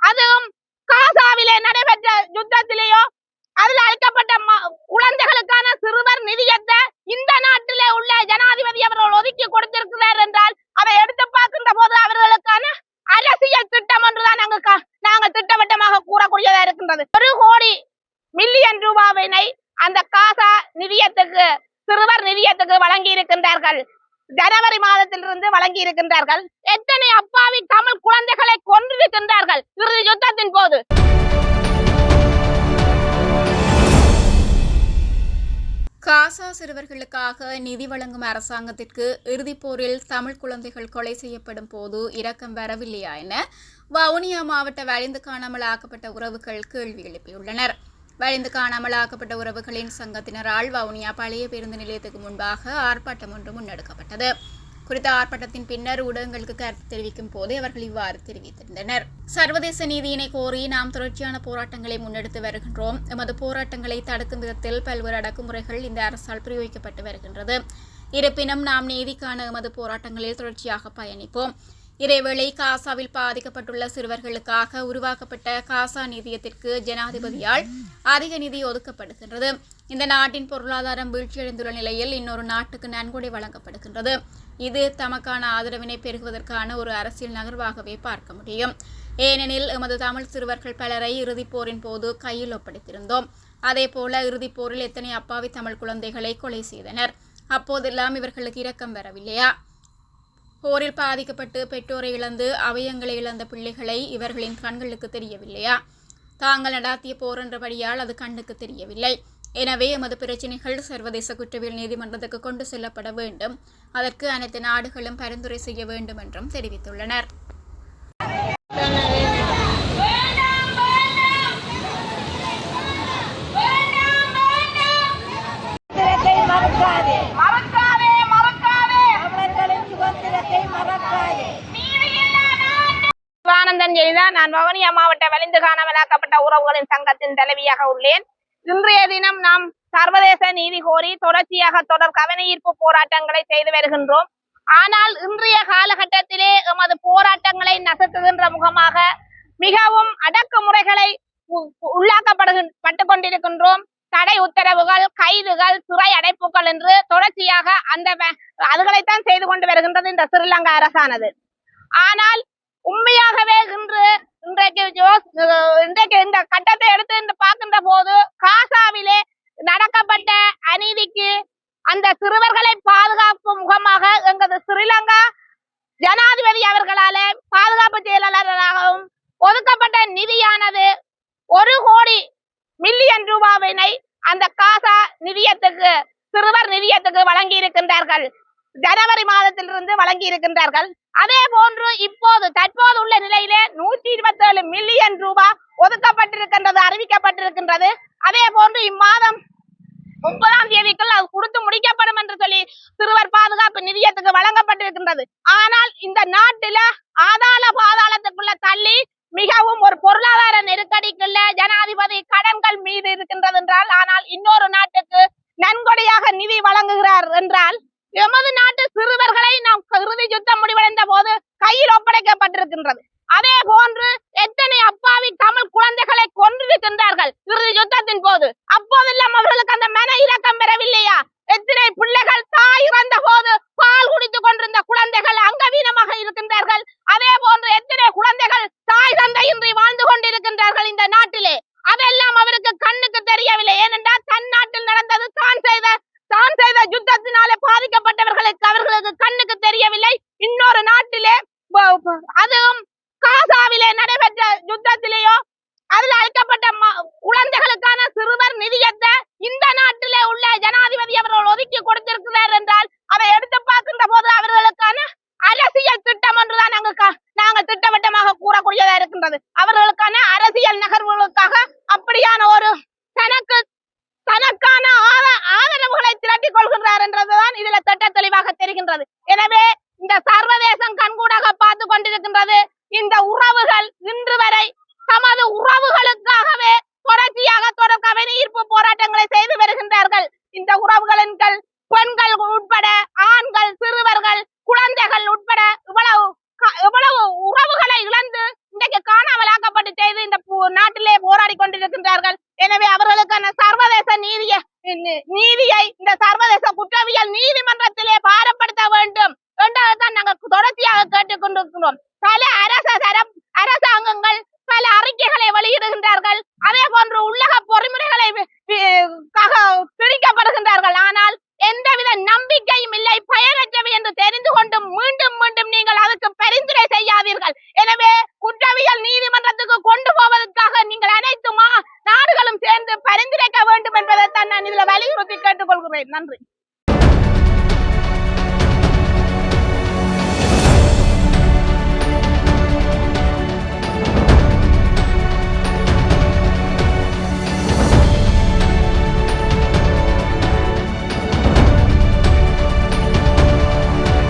அதுவும் காசாவிலே நடைபெற்ற யுத்தத்திலேயோ அதில் அளிக்கப்பட்ட குழந்தைகளுக்கான சிறுவர் நிதியத்தை இந்த நாட்டிலே உள்ள ஜனாதிபதி அவர்கள் ஒதுக்கி கொடுத்திருக்கிறார் என்றால் அதை எடுத்து பார்க்கின்ற போது அவர்களுக்கான அரசியல் திட்டம் என்றுதான் நாங்கள் கா- நாங்கள் திட்டவட்டமாக கூறக்கூடியதா இருக்கின்றது. ஒரு கோடி மில்லியன் ரூபாவினை அந்த காசா நிதியத்துக்கு சிறுவர் நிதியத்துக்கு வழங்கி இருக்கின்றார்கள் ஜனவரி மாதத்திலிருந்து வழங்கி இருக்கின்றார்கள். எத்தனை அப்பாவி தமிழ் குழந்தைகளை கொன்றிருக்கின்றார்கள் இறுதி யுத்தத்தின் போது. காசா சிறுவர்களுக்காக நிதி வழங்கும் அரசாங்கத்திற்கு இறுதிப்போரில் தமிழ் குழந்தைகள் கொலை செய்யப்படும் போது இரக்கம் வரவில்லையா என வவுனியா மாவட்ட வலிந்து காணாமல் ஆக்கப்பட்ட உறவுகள் கேள்வி எழுப்பியுள்ளனர். வலிந்து காணாமல் ஆக்கப்பட்ட உறவுகளின் சங்கத்தினரால் வவுனியா பழைய பேருந்து நிலையத்துக்கு முன்பாக ஆர்ப்பாட்டம் ஒன்று முன்னெடுக்கப்பட்டது. குறித்த ஆர்ப்பாட்டத்தின் பின்னர் ஊடகங்களுக்கு கருத்து தெரிவிக்கும் போதே அவர்கள் இவ்வாறு தெரிவித்திருந்தனர். சர்வதேச நீதியினை கோரி நாம் தொடர்ச்சியான போராட்டங்களை முன்னெடுத்து வருகின்றோம். எமது போராட்டங்களை தடுக்கும் விதத்தில் பல்வேறு அடக்குமுறைகள் இந்த அரசால் பிரயோகிக்கப்பட்டு வருகின்றது. இருப்பினும் நாம் நீதிக்கான எமது போராட்டங்களில் தொடர்ச்சியாக பயணிப்போம். இதேவேளை காசாவில் பாதிக்கப்பட்டுள்ள சிறுவர்களுக்காக உருவாக்கப்பட்ட காசா நிதியத்திற்கு ஜனாதிபதியால் அதிக நிதி ஒதுக்கப்படுகின்றது. இந்த நாட்டின் பொருளாதாரம் வீழ்ச்சியடைந்துள்ள நிலையில் இன்னொரு நாட்டுக்கு நன்கொடை வழங்கப்படுகின்றது. இது தமக்கான ஆதரவினை பெருகுவதற்கான ஒரு அரசியல் நகர்வாகவே பார்க்க முடியும். ஏனெனில் எமது தமிழ் சிறுவர்கள் பலரை இறுதிப் போரின் போது கையில் ஒப்படைத்திருந்தோம். அதேபோல இறுதிப் போரில் எத்தனை அப்பாவி தமிழ் குழந்தைகளை கொலை செய்தனர்? அப்போதெல்லாம் இவர்களுக்கு இரக்கம் வரவில்லையா? போரில் பாதிக்கப்பட்டு பெற்றோரை இழந்து அவயங்களை இழந்த பிள்ளைகளை இவர்களின் கண்களுக்கு தெரியவில்லையா? தாங்கள் நடாத்திய போர் என்றபடியால் அது கண்ணுக்கு தெரியவில்லை. எனவே எமது பிரச்சினைகள் சர்வதேச குற்றவியல் நீதிமன்றத்துக்கு கொண்டு செல்லப்பட வேண்டும். அதற்கு அனைத்து நாடுகளும் பரிந்துரை செய்ய வேண்டும் என்றும் தெரிவித்துள்ளனர். சிவானந்தன் நான் வவுனியா மாவட்ட வலிந்து காணாமலாக்கப்பட்ட உறவுகளின் சங்கத்தின் தலைவியாக உள்ளேன். இன்றைய தினம் நாம் சர்வதேச நீதி கோரி தொடர்ச்சியாக தொடர் கவனஈர்ப்பு போராட்டங்களை செய்து வருகின்றோம். ஆனால் இன்றைய காலகட்டத்திலே எமது போராட்டங்களை நசத்துகின்ற முகமாக மிகவும் அடக்குமுறைகளை உ- உள்ளாக்கப்படுகின் கொண்டிருக்கின்றோம் தடை உத்தரவுகள் கைதுகள் சிறை அடைப்புகள் என்று தொடர்ச்சியாக அந்த அதுகளைத்தான் செய்து கொண்டு வருகின்றது இந்த ஸ்ரீலங்கா அரசானது. ஆனால் இன்றைக்கு இன்றைக்கு இந்த கட்டத்தை எடுத்து இந்த பார்க்கின்ற போது காசாவிலே நடக்கப்பட்ட அநீதிக்கு அந்த சிறுவர்களை பாதுகாக்கும் முகமாக எங்களது ஸ்ரீலங்கா ஜனாதிபதி அவர்களால பாதுகாப்பு செயலாளராகவும் ஒதுக்கப்பட்ட நிதியானது ஒரு கோடி மில்லியன் ரூபாவினை அந்த காசா நிதியத்துக்கு சிறுவர் நிதியத்துக்கு வழங்கி இருக்கின்றார்கள் ஜனவரி மாதத்திலிருந்து வழங்கி இருக்கின்றார்கள் அதே போன்று இப்போது தற்போது உள்ள நிலையிலே நூற்றி இருபத்தி ஏழு மில்லியன் ரூபாய் ஒதுக்கப்பட்டிருக்கின்றது அறிவிக்கப்பட்டிருக்கின்றது. அதே போன்று இம்மாதம் முப்பதாம் தேதிக்குள் அது கொடுத்து முடிக்கப்படும் என்று சொல்லி சிறுவர் பாதுகாப்பு நிதியத்துக்கு வழங்கப்பட்டிருக்கின்றது. ஆனால் இந்த நாட்டில ஆதாள பாதாளத்துக்குள்ள தள்ளி மிகவும் ஒரு பொருளாதார நெருக்கடிக்குள்ள ஜனாதிபதி கடன்கள் மீது இருக்கின்றது என்றால் ஆனால் இன்னொரு நாட்டுக்கு நன்கொடையாக நிதி வழங்குகிறார் என்றால் எமது நாட்டு இறுதி யுத்தம் முடிவடைந்த போது கையில் ஒப்படைக்கப்பட்டிருக்கின்றது. அதே போன்று எத்தனை அப்பாவி தமிழ் குழந்தைகளை கொன்றிருக்கின்றார்கள் இறுதி யுத்தத்தின் போது. அப்போதெல்லாம் அவர்களுக்கு அந்த மன இலக்க பெறவில்லையா எத்தனை பிள்ளைகள் தாய் இறந்த போது பால் குடித்துக் கொண்டிருந்த குழந்தைகள் அங்கவீனமாக இருக்கின்றார்கள் அதே போன்று எத்தனை குழந்தைகள் தாய் தந்தையின்றி வாழ்ந்து கொண்டிருக்கின்றார்கள் இந்த நாட்டிலே அதெல்லாம் அவருக்கு கண்ணுக்கு தெரியவில்லை ஏனென்றால் தன் நாட்டில் நடந்தது தான் செய்த தான் செய்த யுத்தத்தினாலே பாதிக்கப்பட்டவர்களுக்கு அவர்களுக்கு கண்ணுக்கு தெரியவில்லை இன்னொரு நாட்டிலே ப- ப- அதுவும் காசாவிலே நடைபெற்ற யுத்தத்திலேயோ அதில் அளிக்கப்பட்ட ம- குழந்தைகளுக்கான சிறுவர் நிதியத்தை இந்த நாட்டிலே உள்ள ஜனாதிபதி அவர்கள் ஒதுக்கி கொடுத்திருக்கிறார் என்றால் அதை எடுத்து பார்க்கின்ற போது அவர்களுக்கான அரசியல் திட்டம் என்றுதான் நாங்கள் கா- நாங்கள் திட்டவட்டமாக கூறக்கூடியதா இருக்கின்றது அவர்களுக்கான அரசியல் நகர்வுகளுக்காக அப்படியான ஒரு தனக்கு தனக்கான ஆத- ஆதரவுகளை திரட்டிக் கொள்கின்றார் என்றதுதான் இதுல திட்ட தெளிவாக தெரிகின்றது எனவே இந்த சர்வதேசம் கண்கூடாக பார்த்து கொண்டிருக்கின்றது இந்த உறவுகள் இன்று வரை தமது உறவுகளுக்காகவே தொடர்ச்சியாக தொடர் கவன ஈர்ப்பு போராட்டங்களை செய்து வருகின்றார்கள் இந்த உறவுகளின் கல் பெண்கள் குற்றவியல் நீதிமன்றத்திலே பாரப்படுத்த வேண்டும் என்றதான் நாங்கள் தொடர்ச்சியாக கொண்டிருக்கிறோம் பல அரச தரம் அரசாங்கங்கள் பல அறிக்கைகளை வெளியிடுகின்றார்கள். அதே போன்று உள்ளக பொறிமுறைகளை வி- ஆனால் எந்தவித நம்பிக்கையும் இல்லை பயனற்றவை என்று தெரிந்து கொண்டும் மீண்டும் மீண்டும் நீங்கள் அதுக்கு பரிந்துரை செய்யாதீர்கள். எனவே குற்றவியல் நீதிமன்றத்துக்கு கொண்டு போவதற்காக நீங்கள் அனைத்து நாடுகளும் சேர்ந்து பரிந்துரைக்க வேண்டும் என்பதைத்தான் நான் இதுல வலியுறுத்தி கேட்டுக்கொள்கிறேன். நன்றி.